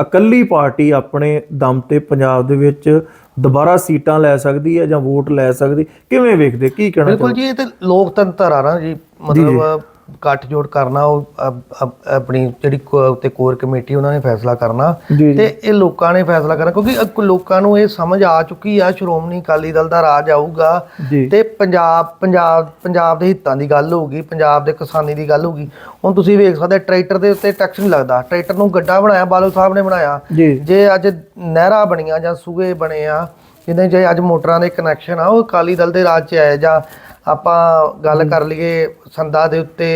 Speaker 2: ਇਕੱਲੀ ਪਾਰਟੀ ਆਪਣੇ ਦਮ ਤੇ ਪੰਜਾਬ ਦੇ ਵਿੱਚ ਦੁਬਾਰਾ ਸੀਟਾਂ ਲੈ ਸਕਦੀ ਹੈ ਜਾਂ ਵੋਟ ਲੈ ਸਕਦੀ ਕਿਵੇਂ ਵੇਖਦੇ? ਕੀ ਕਹਿਣਾ
Speaker 1: ਬਿਲਕੁਲ ਜੀ ਇਹ ਤੇ ਲੋਕਤੰਤਰ ਆ ਨਾ ਜੀ। ਮਤਲਬ ਇਕੱਠ ਜੋੜ ਕਰਨਾ ਉਹ ਅ- ਅ- ਆਪਣੀ ਜਿਹੜੀ ਕੋ- ਤੇ ਕੋਰ ਕਮੇਟੀ ਉਹਨਾਂ ਨੇ ਫੈਸਲਾ ਕਰਨਾ
Speaker 2: ਜੀ
Speaker 1: ਤੇ ਇਹ ਲੋਕਾਂ ਨੇ ਫੈਸਲਾ ਕਰਨਾ ਕਿਉਂਕਿ ਅ- ਲੋਕਾਂ ਨੂੰ ਇਹ ਸਮਝ ਆ ਚੁੱਕੀ ਆ ਸ਼੍ਰੋਮਣੀ ਅਕਾਲੀ ਦਲ ਦਾ ਰਾਜ ਆਊਗਾ
Speaker 2: ਜੀ।
Speaker 1: ਤੇ ਪੰਜਾਬ ਪੰਜਾਬ ਪੰਜਾਬ ਦੇ ਹਿੱਤਾਂ ਦੀ ਗੱਲ ਹੋਊਗੀ ਪੰਜਾਬ ਦੇ ਕਿਸਾਨੀ ਦੀ ਗੱਲ ਹੋਊਗੀ। ਹੁਣ ਤੁਸੀਂ ਵੇਖ ਸਕਦੇ ਟਰੈਕਟਰ ਦੇ ਉੱਤੇ ਟੈਕਸ ਨਹੀਂ ਲੱਗਦਾ। ਟਰੈਕਟਰ ਨੂੰ ਗੱਡਾ ਬਣਾਇਆ ਬਾਦਲ ਸਾਹਿਬ ਨੇ ਬਣਾਇਆ।
Speaker 2: ਜੀ।
Speaker 1: ਜੇ ਅੱਜ ਨਹਿਰਾਂ ਬਣੀਆਂ ਜਾਂ ਸੂਏ ਬਣੇ ਆ ਜਿਹਦੇ ਜੇ ਅੱਜ ਮੋਟਰਾਂ ਦੇ ਕਨੈਕਸ਼ਨ ਆ ਉਹ ਅਕਾਲੀ ਦਲ ਦੇ ਰਾਜ 'ਚ ਆਏ ਜਾਂ ਆਪਾਂ ਗੱਲ ਕਰ ਲਈਏ ਸੰਦਾ ਦੇ ਉੱਤੇ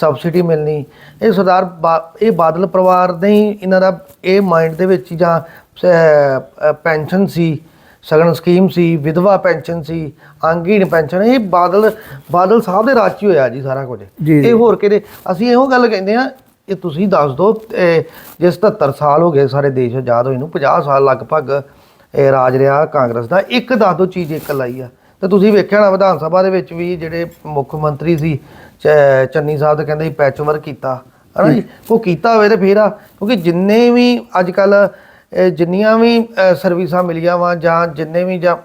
Speaker 1: ਸਬਸਿਡੀ ਮਿਲਣੀ ਇਹ ਸਰਦਾਰ ਇਹ ਬਾਦਲ ਪਰਿਵਾਰ ਦੇ ਹੀ ਇਹਨਾਂ ਦਾ ਇਹ ਮਾਈਂਡ ਦੇ ਵਿੱਚ ਜਾਂ ਪੈਨਸ਼ਨ ਸੀ ਸਗਨ ਸਕੀਮ ਸੀ ਵਿਧਵਾ ਪੈਨਸ਼ਨ ਸੀ ਅੰਗਹੀਣ ਪੈਨਸ਼ਨ ਇਹ ਬਾਦਲ ਬਾਦਲ ਸਾਹਿਬ ਦੇ ਰਾਜ 'ਚ ਹੀ ਹੋਇਆ ਜੀ ਸਾਰਾ ਕੁਝ। ਇਹ ਹੋਰ ਕਿਤੇ ਅਸੀਂ ਇਹੋ ਗੱਲ ਕਹਿੰਦੇ ਆ ਇਹ ਤੁਸੀਂ ਦੱਸ ਦਿਓ ਜੇ 77 ਸਾਲ ਹੋ ਗਏ ਸਾਰੇ ਦੇਸ਼ ਆਜ਼ਾਦ ਹੋਏ ਨੂੰ 50 ਸਾਲ ਲਗਭਗ ਇਹ ਰਾਜ ਰਿਹਾ ਕਾਂਗਰਸ ਦਾ ਇੱਕ ਦੱਸ ਦਿਓ ਚੀਜ਼ ਇੱਕ ਲਾਈ ਆ। ਤੇ ਤੁਸੀਂ ਵੇਖਿਆ ਨਾ ਵਿਧਾਨ ਸਭਾ ਦੇ ਵਿੱਚ ਵੀ ਜਿਹੜੇ ਮੁੱਖ ਮੰਤਰੀ ਸੀ ਚੰਨੀ ਸਾਹਿਬ ਤੇ ਕਹਿੰਦੇ ਪੈਚ ਵਰਕ ਕੀਤਾ। ਹਨਾ ਜੀ? ਉਹ ਕੀਤਾ ਹੋਵੇ ਤੇ ਫੇਰ ਆ ਕਿਉਂਕਿ ਜਿੰਨੇ ਵੀ ਅੱਜ ਕੱਲ ਜਿੰਨੀਆਂ ਵੀ ਸਰਵਿਸਾਂ ਮਿਲੀਆਂ ਵਾ ਜਾਂ ਜਿੰਨੇ ਵੀ ਜਾਂ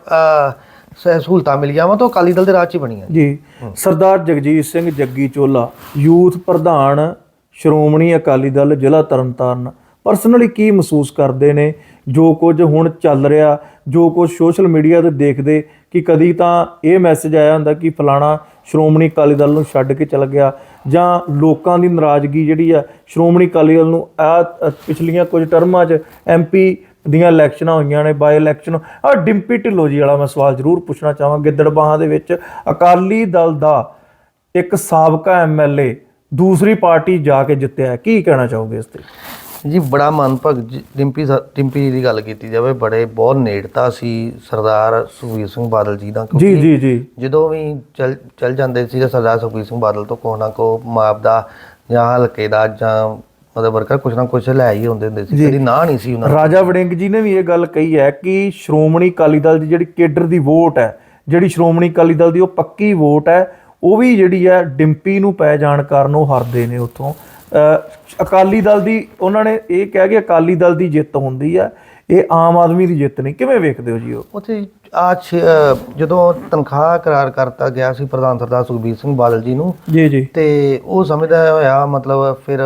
Speaker 1: ਸਹੂਲਤਾਂ ਮਿਲੀਆਂ ਵਾ ਤਾਂ ਅਕਾਲੀ ਦਲ ਦੇ ਰਾਜ 'ਚ ਬਣੀਆਂ
Speaker 2: ਜੀ ਸਰਦਾਰ ਜਗਜੀਤ ਸਿੰਘ ਜੱਗੀ ਚੋਲਾ ਯੂਥ ਪ੍ਰਧਾਨ ਸ਼੍ਰੋਮਣੀ ਅਕਾਲੀ ਦਲ ਜ਼ਿਲ੍ਹਾ ਤਰਨਤਾਰਨ। ਪਰਸਨਲੀ ਕੀ ਮਹਿਸੂਸ ਕਰਦੇ ਨੇ? ਜੋ ਕੁਝ ਹੁਣ ਚੱਲ ਰਿਹਾ, ਜੋ ਕੁਝ ਸੋਸ਼ਲ ਮੀਡੀਆ ਤੇ ਦੇਖਦੇ, ਕਿ ਕਦੀ ਤਾਂ ਇਹ ਮੈਸੇਜ ਆਇਆ ਹੁੰਦਾ ਕਿ ਫਲਾਣਾ ਸ਼੍ਰੋਮਣੀ ਅਕਾਲੀ ਦਲ ਨੂੰ ਛੱਡ ਕੇ ਚਲ ਗਿਆ, ਜਾਂ ਲੋਕਾਂ ਦੀ ਨਾਰਾਜ਼ਗੀ ਜਿਹੜੀ ਆ ਸ਼੍ਰੋਮਣੀ ਅਕਾਲੀ ਦਲ ਨੂੰ ਆ ਪਿਛਲੀਆਂ ਕੁਝ ਟਰਮਾਂ 'ਚ ਐਮਪੀ ਦੀਆਂ ਇਲੈਕਸ਼ਨਾਂ ਹੋਈਆਂ ਨੇ ਬਾਈ ਇਲੈਕਸ਼ਨ ਆ ਡਿੰਪੀ ਢਿੱਲੋਂ ਜੀ ਵਾਲਾ ਮੈਂ ਸਵਾਲ ਜ਼ਰੂਰ ਪੁੱਛਣਾ ਚਾਹਾਂ ਗਿੱਦੜਬਾਹਾਂ ਦੇ ਵਿੱਚ ਅਕਾਲੀ ਦਲ ਦਾ ਇੱਕ ਸਾਬਕਾ ਐਮਐਲਏ ਦੂਸਰੀ ਪਾਰਟੀ ਜਾ ਕੇ ਜਿੱਤਿਆ, ਕੀ ਕਹਿਣਾ ਚਾਹੋਗੇ ਇਸ ਤੇ?
Speaker 1: ਜੀ ਬੜਾ ਮਨਭਗ ਜ- ਡਿੰਪੀ ਡਿੰਪੀ ਜੀ ਦੀ ਗੱਲ ਕੀਤੀ ਜਾਵੇ ਬੜੇ ਬਹੁਤ ਨੇੜਤਾ ਸੀ ਸਰਦਾਰ ਸੁਖਬੀਰ ਸਿੰਘ ਬਾਦਲ ਜੀ ਦਾ
Speaker 2: ਜੀ ਜੀ ਜੀ।
Speaker 1: ਜਦੋਂ ਵੀ ਚਲ ਚਲ ਜਾਂਦੇ ਸੀ ਸਰਦਾਰ ਸੁਖਬੀਰ ਸਿੰਘ ਬਾਦਲ ਤੋਂ ਕੋਹ ਨਾ ਕੋ ਮਾਪ ਦਾ ਜਾਂ ਹਲਕੇ ਦਾ ਜਾਂ ਮਤਲਬ ਵਰਕਰ ਕੁਛ ਨਾ ਕੁਛ ਲੈ ਹੀ ਹੁੰਦੇ ਹੁੰਦੇ ਸੀ ਕਦੀ ਨਾ ਨਹੀਂ ਸੀ ਉਹਨਾਂ
Speaker 2: ਰਾਜਾ ਵੜਿੰਗ ਜੀ ਨੇ ਵੀ ਇਹ ਗੱਲ ਕਹੀ ਹੈ ਕਿ ਸ਼੍ਰੋਮਣੀ ਅਕਾਲੀ ਦਲ ਦੀ ਜਿਹੜੀ ਕੇਡਰ ਦੀ ਵੋਟ ਹੈ ਜਿਹੜੀ ਸ਼੍ਰੋਮਣੀ ਅਕਾਲੀ ਦਲ ਦੀ ਉਹ ਪੱਕੀ ਵੋਟ ਹੈ ਉਹ ਵੀ ਜਿਹੜੀ ਹੈ ਡਿੰਪੀ ਨੂੰ ਪੈ ਜਾਣ ਕਾਰਨ ਉਹ ਹਾਰਦੇ ਨੇ ਉੱਥੋਂ। ਅਕਾਲੀ ਦਲ ਦੀ ਉਹਨਾਂ ਨੇ ਇਹ ਕਹਿ ਕੇ ਅਕਾਲੀ ਦਲ ਦੀ ਜਿੱਤ ਹੁੰਦੀ ਹੈ ਇਹ ਆਮ ਆਦਮੀ ਦੀ ਜਿੱਤ ਨਹੀਂ। ਕਿਵੇਂ ਵੇਖਦੇ ਹੋ ਜੀ ਉਹ?
Speaker 1: ਉੱਥੇ ਆ ਜਦੋਂ ਤਨਖਾਹ ਕਰਾਰ ਕਰਤਾ ਗਿਆ ਸੀ ਪ੍ਰਧਾਨ ਸਰਦਾਰ ਸੁਖਬੀਰ ਸਿੰਘ ਬਾਦਲ ਜੀ ਨੂੰ
Speaker 2: ਜੀ ਜੀ।
Speaker 1: ਤੇ ਉਹ ਸਮਝਦਾ ਹੋਇਆ ਮਤਲਬ ਫਿਰ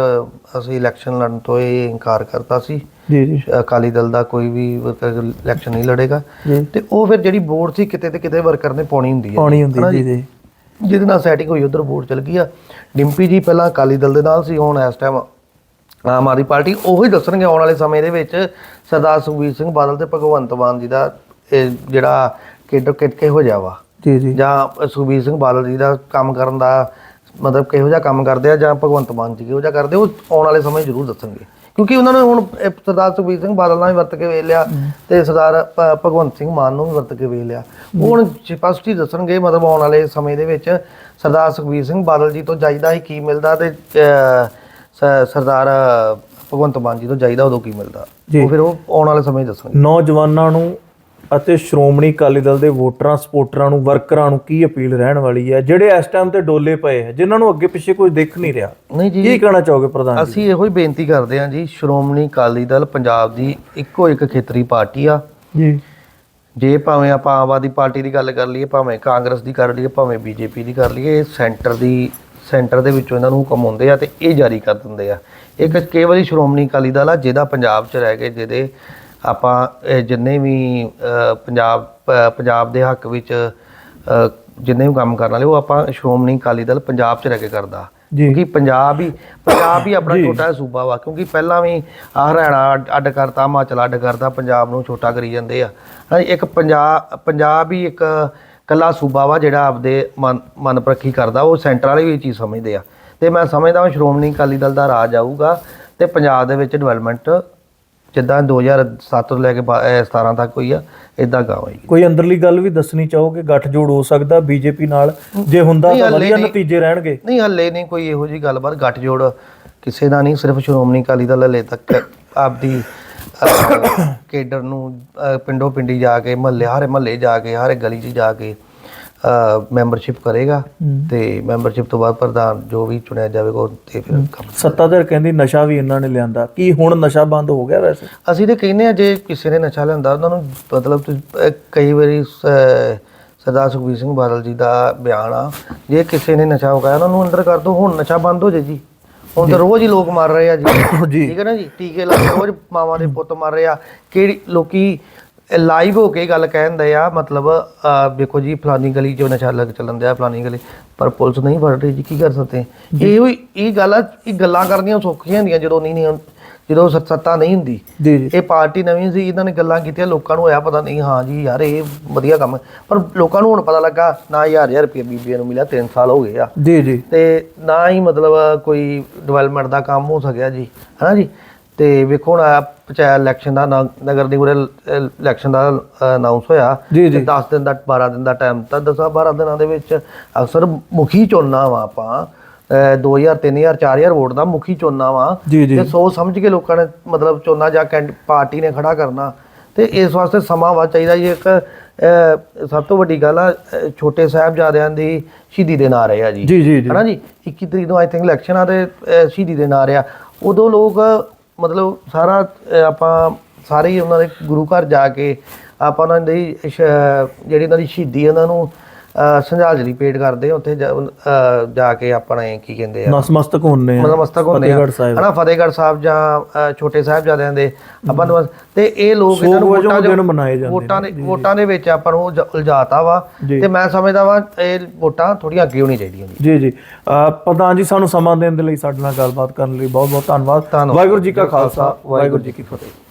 Speaker 1: ਅਸੀਂ ਇਲੈਕਸ਼ਨ ਲੜਨ ਤੋਂ ਇਹ ਇਨਕਾਰ ਕਰਤਾ ਸੀ।
Speaker 2: ਜੀ ਜੀ।
Speaker 1: ਅਕਾਲੀ ਦਲ ਦਾ ਕੋਈ ਵੀ ਵਰਕਰ ਇਲੈਕਸ਼ਨ ਨਹੀਂ ਲੜੇਗਾ। ਤੇ ਉਹ ਫਿਰ ਜਿਹੜੀ ਵੋਟ ਸੀ ਕਿਤੇ ਤੇ ਕਿਤੇ ਵਰਕਰ ਨੇ ਪਾਉਣੀ ਹੁੰਦੀ ਹੈ।
Speaker 2: ਪਾਉਣੀ ਹੁੰਦੀ ਜੀ ਜੀ?
Speaker 1: ਜਿਹਦੇ ਨਾਲ ਸੈਟਿੰਗ ਹੋਈ ਉਧਰ ਵੋਟ ਚਲ ਗਈ ਆ। ਡਿੰਪੀ ਜੀ ਪਹਿਲਾਂ ਅਕਾਲੀ ਦਲ ਦੇ ਨਾਲ ਸੀ ਹੁਣ ਇਸ ਟਾਈਮ ਆਮ ਆਦਮੀ ਪਾਰਟੀ ਉਹੀ ਦੱਸਣਗੇ ਆਉਣ ਵਾਲੇ ਸਮੇਂ ਦੇ ਵਿੱਚ ਸਰਦਾਰ ਸੁਖਬੀਰ ਸਿੰਘ ਬਾਦਲ ਤੇ ਭਗਵੰਤ ਮਾਨ ਜੀ ਦਾ ਇਹ ਜਿਹੜਾ ਕਿਹੜੋ ਕਿਟਕੇ ਹੋ ਜਾਵਾ
Speaker 2: ਜੀ ਜੀ।
Speaker 1: ਜਾਂ ਸੁਖਬੀਰ ਸਿੰਘ ਬਾਦਲ ਜੀ ਦਾ ਕੰਮ ਕਰਨ ਦਾ ਮਤਲਬ ਕਿਹੋ ਜਿਹਾ ਕੰਮ ਕਰਦੇ ਆ ਜਾਂ ਭਗਵੰਤ ਮਾਨ ਜੀ ਕਿਹੋ ਜਿਹਾ ਕਰਦੇ ਉਹ ਆਉਣ ਵਾਲੇ ਸਮੇਂ ਜ਼ਰੂਰ ਦੱਸਣਗੇ। ਕਿਉਂਕਿ ਉਹਨਾਂ ਨੇ ਹੁਣ ਇਹ ਸਰਦਾਰ ਸੁਖਬੀਰ ਸਿੰਘ ਬਾਦਲ ਨਾਲ ਵੀ ਵਰਤ ਕੇ ਵੇਖ ਲਿਆ ਤੇ ਸਰਦਾਰ ਭ- ਭਗਵੰਤ ਸਿੰਘ ਮਾਨ ਨੂੰ ਵੀ ਵਰਤ ਕੇ ਵੇਖ ਲਿਆ। ਉਹ ਹੁਣ ਸਪਸ਼ਟ ਹੀ ਦੱਸਣਗੇ ਮਤਲਬ ਆਉਣ ਵਾਲੇ ਸਮੇਂ ਦੇ ਵਿੱਚ ਸਰਦਾਰ ਸੁਖਬੀਰ ਸਿੰਘ ਬਾਦਲ ਜੀ ਤੋਂ ਜਾਇਦਾ ਹੀ ਕੀ ਮਿਲਦਾ ਤੇ ਸਰਦਾਰ ਭਗਵੰਤ ਮਾਨ ਜੀ ਤੋਂ ਜਾਇਦਾ ਉਦੋਂ ਕੀ ਮਿਲਦਾ। ਉਹ ਫਿਰ ਉਹ ਆਉਣ ਵਾਲੇ ਸਮੇਂ ਦੱਸਣਗੇ।
Speaker 2: ਨੌਜਵਾਨਾਂ ਨੂੰ ਅਤੇ ਸ਼੍ਰੋਮਣੀ ਅਕਾਲੀ ਦਲ ਦੇ ਵੋਟਰਾਂ ਸਪੋਰਟਰਾਂ ਨੂੰ ਵਰਕਰਾਂ ਨੂੰ ਕੀ ਅਪੀਲ ਰਹਿਣ ਵਾਲੀ ਹੈ? ਜਿਹੜੇ ਇਸ ਟਾਈਮ ਤੇ ਡੋਲੇ ਪਏ ਹੈ ਜਿਨ੍ਹਾਂ ਨੂੰ ਅੱਗੇ ਪਿੱਛੇ ਕੋਈ ਦਿਖ ਨਹੀਂ ਰਿਹਾ
Speaker 1: ਨਹੀਂ ਜੀ।
Speaker 2: ਕੀ ਕਹਿਣਾ ਚਾਹੋਗੇ ਪ੍ਰਧਾਨ ਜੀ?
Speaker 1: ਅਸੀਂ ਇਹੋ ਹੀ ਬੇਨਤੀ ਕਰਦੇ ਹਾਂ ਜੀ ਸ਼੍ਰੋਮਣੀ ਅਕਾਲੀ ਦਲ ਪੰਜਾਬ ਦੀ ਇੱਕੋ ਇੱਕ ਖੇਤਰੀ ਪਾਰਟੀ ਆ।
Speaker 2: ਜੀ।
Speaker 1: ਜੇ ਭਾਵੇਂ ਆਪਾਂ ਆਮ ਆਦਮੀ ਪਾਰਟੀ ਦੀ ਗੱਲ ਕਰ ਲਈਏ, ਭਾਵੇਂ ਕਾਂਗਰਸ ਦੀ ਕਰ ਲਈਏ, ਭਾਵੇਂ ਬੀਜੇਪੀ ਦੀ ਕਰ ਲਈਏ, ਇਹ ਸੈਂਟਰ ਦੀ, ਸੈਂਟਰ ਦੇ ਵਿੱਚੋਂ ਇਹਨਾਂ ਨੂੰ ਹੁਕਮ ਆਉਂਦੇ ਆ ਤੇ ਇਹ ਜਾਰੀ ਕਰ ਦਿੰਦੇ ਆ। ਇੱਕ ਕੇਵਲ ਹੀ ਸ਼੍ਰੋਮਣੀ ਅਕਾਲੀ ਦਲ ਆ, ਜਿਹਦਾ ਪੰਜਾਬ 'ਚ ਰਹਿ ਕੇ ਜਿਹਦੇ ਆਪਾਂ ਜਿੰਨੇ ਵੀ ਪੰਜਾਬ ਪੰਜਾਬ ਦੇ ਹੱਕ ਵਿੱਚ ਜਿੰਨੇ ਵੀ ਕੰਮ ਕਰਨ ਵਾਲੇ, ਉਹ ਆਪਾਂ ਸ਼੍ਰੋਮਣੀ ਅਕਾਲੀ ਦਲ ਪੰਜਾਬ 'ਚ ਰਹਿ ਕੇ ਕਰਦਾ। ਕਿਉਂਕਿ ਪੰਜਾਬ ਹੀ ਪੰਜਾਬ ਹੀ ਆਪਣਾ ਛੋਟਾ ਸੂਬਾ ਵਾ ਕਿਉਂਕਿ ਪਹਿਲਾਂ ਵੀ ਹਰਿਆਣਾ ਅੱਡ- ਕਰਤਾ ਹਿਮਾਚਲ ਅੱਡ ਕਰਤਾ ਪੰਜਾਬ ਨੂੰ ਛੋਟਾ ਕਰੀ ਜਾਂਦੇ ਆ। ਹਾਂ, ਇੱਕ ਪੰਜਾਬ ਪੰਜਾਬ ਹੀ ਇੱਕ ਕੱਲਾ ਸੂਬਾ ਵਾ ਜਿਹੜਾ ਆਪਦੇ ਮਨ ਮਨ ਪਰਖੀ ਕਰਦਾ ਉਹ ਸੈਂਟਰ ਵਾਲੇ ਵੀ ਇਹ ਚੀਜ਼ ਸਮਝਦੇ ਆ। ਤੇ ਮੈਂ ਸਮਝਦਾ ਹਾਂ ਸ਼੍ਰੋਮਣੀ ਅਕਾਲੀ ਦਲ ਦਾ ਰਾਜ ਆਊਗਾ ਤੇ ਪੰਜਾਬ ਦੇ ਵਿੱਚ ਡਿਵੈਲਪਮੈਂਟ ਜਿੱਦਾਂ 2007 ਤੋਂ ਲੈ ਕੇ ਬਾ- ਅਹ 17 ਤੱਕ ਹੋਈ ਆ ਇਦਾਂ ਗਾਵਾਂਗੀ
Speaker 2: ਕੋਈ ਅੰਦਰਲੀ ਗੱਲ ਵੀ ਦੱਸਣੀ ਚਾਹੋਗੇ ਗੱਠਜੋੜ ਹੋ ਸਕਦਾ ਬੀਜੇਪੀ ਨਾਲ? ਜੇ ਹੁੰਦਾ
Speaker 1: ਨਹੀਂ,
Speaker 2: ਤਾਂ
Speaker 1: ਹਾਲੇ
Speaker 2: ਵਧੀਆ
Speaker 1: ਨਹੀਂ।
Speaker 2: ਨਤੀਜੇ ਰਹਿਣਗੇ।
Speaker 1: ਨਹੀਂ ਹੱਲੇ ਨਹੀਂ ਕੋਈ ਇਹੋ ਜੀ ਗੱਲਬਾਤ। ਗੱਠ ਜੋੜ ਕਿਸੇ ਦਾ ਨਹੀਂ ਸਿਰਫ ਸ਼੍ਰੋਮਣੀ ਅਕਾਲੀ ਦਲ ਹਲੇ ਤੱਕ ਆਪਦੀ ਅਹ, ਕੇਡਰ ਨੂੰ ਅਹ, ਪਿੰਡੋਂ ਪਿੰਡੀ ਜਾ ਕੇ ਮਹੱਲੇ ਹਰੇ ਮਹੱਲੇ ਜਾ ਕੇ ਹਰੇ ਗਲੀ 'ਚ ਜਾ ਕੇ ਮੈਂਬਰਸ਼ਿਪ ਕਰੇਗਾ ਤੇ ਮੈਂਬਰਸ਼ਿਪ ਤੋਂ ਬਾਅਦ ਪ੍ਰਧਾਨ ਜੋ ਵੀ ਚੁਣਿਆ ਜਾਵੇਗਾ ਉਹ ਤੇ ਫਿਰ ਕੰਮ
Speaker 2: ਸੱਤਾਧਰ ਕਹਿੰਦੀ ਨਸ਼ਾ ਵੀ ਇਹਨਾਂ ਨੇ ਲਿਆਂਦਾ। ਕੀ ਹੁਣ ਨਸ਼ਾ ਬੰਦ ਹੋ ਗਿਆ ਵੈਸੇ?
Speaker 1: ਅਸੀਂ ਤੇ ਕਹਿੰਦੇ ਆ ਜੇ ਕਿਸੇ ਨੇ ਨਸ਼ਾ ਲੈਂਦਾ ਉਹਨਾਂ ਨੂੰ ਮਤਲਬ ਕਈ ਵਾਰੀ ਸਰਦਾਰ ਸੁਖਬੀਰ ਸਿੰਘ ਬਾਦਲ ਜੀ ਦਾ ਬਿਆਨ ਆ ਜੇ ਕਿਸੇ ਨੇ ਨਸ਼ਾ ਉਗਾਇਆ ਉਹਨਾਂ ਨੂੰ ਅੰਦਰ ਕਰ ਦੋ ਹੁਣ ਨਸ਼ਾ ਬੰਦ ਹੋ ਜੇ ਜੀ। ਹੁਣ ਤਾਂ ਰੋਜ਼ ਹੀ ਲੋਕ ਮਰ ਰਹੇ ਆ ਜੀ।
Speaker 2: ਜੀ।
Speaker 1: ਠੀਕ ਹੈ ਨਾ ਜੀ? ਟੀਕੇ ਲਾ ਕੇ ਰੋਜ਼ ਮਾਵਾਂ ਦੇ ਪੁੱਤ ਮਰ ਰਹੇ ਆ। ਕਿਹੜੀ ਲੋਕੀ ਲਾਈਵ ਹੋ ਕੇ ਗੱਲ ਕਹਿੰਦੇ ਆ ਮਤਲਬ ਵੇਖੋ ਜੀ ਫਲਾਨੀ ਗਲੀ 'ਚ ਨਸ਼ਾ ਲੱਗ ਚੱਲਣ ਦਿਆ ਫਲਾਨੀ ਗਲੀ ਪਰ ਪੁਲਿਸ ਨਹੀਂ ਫੜ ਰਹੀ ਜੀ ਕੀ ਕਰ ਸਕਦੇ? ਇਹ ਇਹ ਗੱਲ ਆ ਇਹ ਗੱਲਾਂ ਕਰਨੀਆਂ ਸੌਖੀਆਂ ਹੁੰਦੀਆਂ ਜਦੋਂ ਨਹੀਂ ਨਹੀਂ ਜਦੋਂ ਸੱਤ- ਨਹੀਂ ਹੁੰਦੀ। ਇਹ ਪਾਰਟੀ ਨਵੀਂ ਸੀ ਇਹਨਾਂ ਨੇ ਗੱਲਾਂ ਕੀਤੀਆਂ ਲੋਕਾਂ ਨੂੰ ਹੋਇਆ ਪਤਾ ਨਹੀਂ ਹਾਂ ਜੀ ਯਾਰ ਇਹ ਵਧੀਆ ਕੰਮ ਪਰ ਲੋਕਾਂ ਨੂੰ ਹੁਣ ਪਤਾ ਲੱਗਾ ਨਾ ਹਜ਼ਾਰ ਹਜ਼ਾਰ ਰੁਪਏ ਬੀਬੀਆਂ ਨੂੰ ਮਿਲਿਆ 3 ਸਾਲ ਹੋ ਗਏ ਆ।
Speaker 2: ਜੀ ਜੀ।
Speaker 1: ਤੇ ਨਾ ਹੀ ਮਤਲਬ ਕੋਈ ਡਿਵੈਲਪਮੈਂਟ ਦਾ ਕੰਮ ਹੋ ਸਕਿਆ ਜੀ ਹਨਾ ਜੀ? ਤੇ ਵੇਖੋ ਹੁਣ ਆ ਪੰਚਾਇਤ ਇਲੈਕਸ਼ਨ ਦਾ ਨ- ਨਗਰ ਨਿਗਮ ਇਲੈਕਸ਼ਨ ਦਾ ਅਨਾਉਂਸ ਹੋਇਆ।
Speaker 2: ਜੀ, ਜੀ।
Speaker 1: 10 ਦਿਨ ਦਾ 12 ਦਿਨ ਦਾ ਟਾਈਮ ਤਾਂ 10 12 ਦਿਨਾਂ ਦੇ ਵਿੱਚ ਅਕਸਰ ਮੁਖੀ ਚੁਣਨਾ ਵਾ ਆਪਾਂ। 2000 3000 4000 ਵੋਟ ਦਾ ਮੁਖੀ ਚੁਣਨਾ ਵਾ।
Speaker 2: ਜੀ ਜੀ।
Speaker 1: ਸੋਚ ਸਮਝ ਕੇ ਲੋਕਾਂ ਨੇ ਮਤਲਬ ਚੋਣਾਂ ਜਾਂ ਕੈਂਡ ਪਾਰਟੀ ਨੇ ਖੜਾ ਕਰਨਾ। ਤੇ ਇਸ ਵਾਸਤੇ ਸਮਾਂ ਵਾ ਚਾਹੀਦਾ ਜੀ। ਇੱਕ ਅਹ, ਸਭ ਤੋਂ ਵੱਡੀ ਗੱਲ ਆ ਅਹ, ਛੋਟੇ ਸਾਹਿਬਜ਼ਾਦਿਆਂ ਦੀ ਸ਼ਹੀਦੀ ਦੇ ਨਾਂ ਰਹੇ ਆ ਜੀ।
Speaker 2: ਜੀ ਜੀ ਜੀ।
Speaker 1: ਹਨਾ ਜੀ? 21 ਤਰੀਕ ਨੂੰ ਆਈ ਥਿੰਕ ਇਲੈਕਸ਼ਨ ਆ ਤੇ ਅਹ, ਸ਼ਹੀਦੀ ਦੇ ਨਾਂ ਰਿਹਾ ਉਦੋਂ ਲੋਕ ਮਤਲਬ ਸਾਰਾ ਅਹ, ਆਪਾਂ ਸਾਰੇ ਹੀ ਉਹਨਾਂ ਦੇ ਗੁਰੂ ਘਰ ਜਾ ਕੇ ਆਪਾਂ ਉਹਨਾਂ ਦੀ ਸ਼- ਜਿਹੜੀ ਉਹਨਾਂ ਦੀ ਸ਼ਹੀਦੀ ਉਹਨਾਂ ਨੂੰ ਸੰਝਾਂਜਲੀ ਪੇਟ ਕਰਦੇ ਉੱਥੇ ਜਾ- ਅਹ, ਜਾ ਕੇ ਆਪਣੇ ਕੀ ਕਹਿੰਦੇ ਆ?
Speaker 2: ਨਸਮਸਤਕ ਹੁੰਨੇ ਆ।
Speaker 1: ਮਤਲਬ ਮਸਤਕ ਹੁੰਦੇ ਆ।
Speaker 2: ਫਤਿਹਗੜ੍ਹ ਸਾਹਿਬ।
Speaker 1: ਹਨਾ ਫਤਿਹਗੜ੍ਹ ਸਾਹਿਬ ਜਾਂ ਅ, ਛੋਟੇ ਸਾਹਿਬਜ਼ਾਦਿਆਂ ਦੇ ਆਪਾਂ ਨੂੰ ਬਸ- ਤੇ ਇਹ ਲੋਕ ਇਹਨਾਂ ਨੂੰ
Speaker 2: ਵਜੋਂ
Speaker 1: ਵੋਟਾਂ
Speaker 2: ਦਿਨ
Speaker 1: ਦੇ
Speaker 2: ਮਨਾਏ ਜਾਂਦੇ
Speaker 1: ਵੋਟਾਂ ਦੇ ਵੋਟਾਂ ਦੇ ਵਿੱਚ ਆਪਾਂ ਨੂੰ ਉਲਝਾ- ਉਲਝਾਤਾ ਵਾ।
Speaker 2: ਜੀ।
Speaker 1: ਤੇ ਮੈਂ ਸਮਝਦਾ ਵਾ ਇਹ ਵੋਟਾਂ ਥੋੜੀਆਂ ਅੱਗੇ ਹੋਣੀ ਚਾਹੀਦੀਆਂ ਜੀ
Speaker 2: ਜੀ ਜੀ। ਅਹ ਪ੍ਰਧਾਨ ਜੀ ਸਾਨੂੰ ਸਮਾਂ ਦੇਣ ਦੇ ਲਈ ਸਾਡੇ ਨਾਲ ਗੱਲਬਾਤ ਕਰਨ ਲਈ ਬਹੁਤ ਬਹੁਤ ਧੰਨਵਾਦ।
Speaker 1: ਧੰਨਵਾਦ।
Speaker 2: ਵਾਹਿਗੁਰੂ ਜੀ ਕਾ ਖਾਲਸਾ। ਵਾਹਿਗੁਰੂ ਜੀ ਕੀ ਫਤਿਹ।